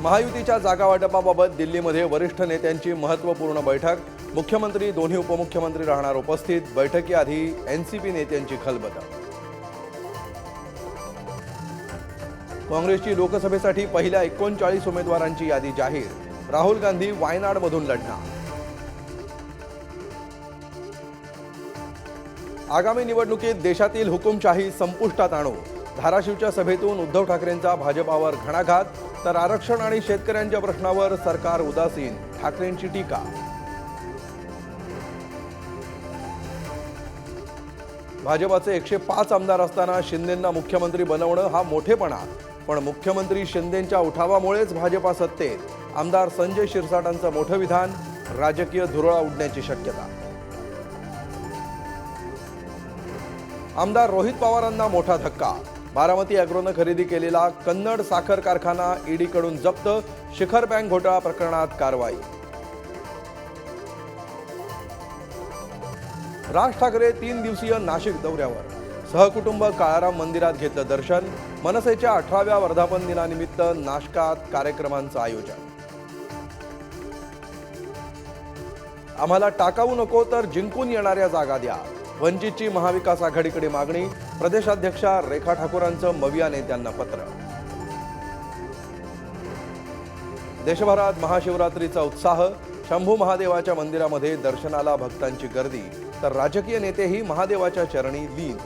महायुतीच्या जागा वाटपाबाबत दिल्लीमध्ये वरिष्ठ नेत्यांची महत्त्वपूर्ण बैठक. मुख्यमंत्री दोन्ही उपमुख्यमंत्री राहणार उपस्थित. बैठकीआधी एन सी पी नेत्यांची खलबत. काँग्रेसची लोकसभेसाठी पहिल्या एकोणचाळीस उमेदवारांची यादी जाहीर. राहुल गांधी वायनाडमधून लढणार. आगामी निवडणुकीत देशातील हुकुमशाही संपुष्टात आणू. धाराशिवच्या सभेतून उद्धव ठाकरेंचा भाजपावर घणाघात तर आरक्षण आणि शेतकऱ्यांच्या प्रश्नावर सरकार उदासीन ठाकरेंची टीका. भाजपाचे एकशे पाच आमदार असताना शिंदेंना मुख्यमंत्री बनवणं हा मोठेपणा पण मुख्यमंत्री शिंदेंच्या उठावामुळेच भाजपा सत्तेत. आमदार संजय शिरसाटांचं मोठं विधान राजकीय धुरळा उडण्याची शक्यता. आमदार रोहित पवारांना मोठा धक्का बारामती अॅग्रोनं खरेदी केलेला कन्नड साखर कारखाना ईडीकडून जप्त शिखर बँक घोटाळा प्रकरणात कारवाई. राज ठाकरे तीन दिवसीय नाशिक दौऱ्यावर. सहकुटुंब काळाराम मंदिरात घेतलं दर्शन मनसेच्या अठराव्या वर्धापन दिनानिमित्त नाशकात कार्यक्रमांचं आयोजन. आम्हाला टाकावू नको तर जिंकून येणाऱ्या जागा द्या. वंचितची महाविकास आघाडीकडे मागणी प्रदेशाध्यक्षा रेखा ठाकूरांचं मविया नेत्यांना पत्र. देशभरात महाशिवरात्रीचा उत्साह शंभू महादेवाच्या मंदिरामध्ये दर्शनाला भक्तांची गर्दी तर राजकीय नेतेही महादेवाच्या चरणी लीन